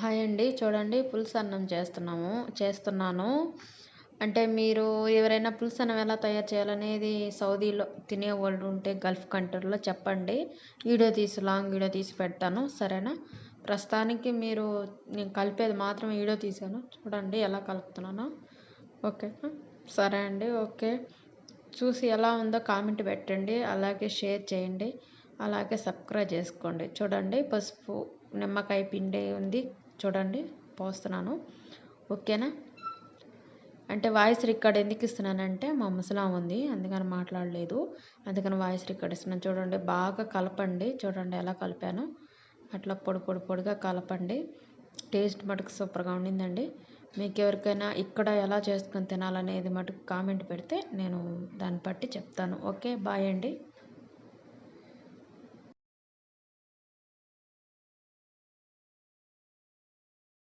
Hi అండి. చూడండి పులుసు అన్నం చేస్తున్నాము చేస్తున్నాను. అంటే మీరు ఎవరైనా పులుసు అన్నం ఎలా తయారు చేయాలనేది సౌదీలో తినేవాళ్ళు ఉంటే గల్ఫ్ కంట్రీలో చెప్పండి. వీడియో తీసి లాంగ్ వీడియో తీసి పెడతాను సరేనా? ప్రస్తుతానికి మీరు నేను కలిపేది మాత్రం వీడియో తీసాను చూడండి ఎలా కలుపుతున్నానో. ఓకే. సరే అండి ఓకే. చూసి ఎలా ఉందో కామెంట్ పెట్టండి అలాగే షేర్ చేయండి అలాగే సబ్స్క్రైబ్ చేసుకోండి. చూడండి పసుపు నిమ్మకాయ పిండి ఉంది. చూడండి పోస్తున్నాను. ఓకేనా? అంటే వాయిస్ రికార్డ్ ఎందుకు ఇస్తున్నానంటే మా ముసలాం ఉంది అందుకని మాట్లాడలేదు. అందుకని వాయిస్ రికార్డ్ ఇస్తున్నాను. చూడండి బాగా కలపండి. చూడండి ఎలా కలిపాను. అట్లా పొడి పొడి పొడిగా కలపండి. టేస్ట్ మటుకు సూపర్గా ఉండిందండి. మీకు ఎవరికైనా ఇక్కడ ఎలా చేసుకుని తినాలనేది మటుకు కామెంట్ పెడితే నేను దాన్ని బట్టి చెప్తాను. ఓకే బాయ్ అండి.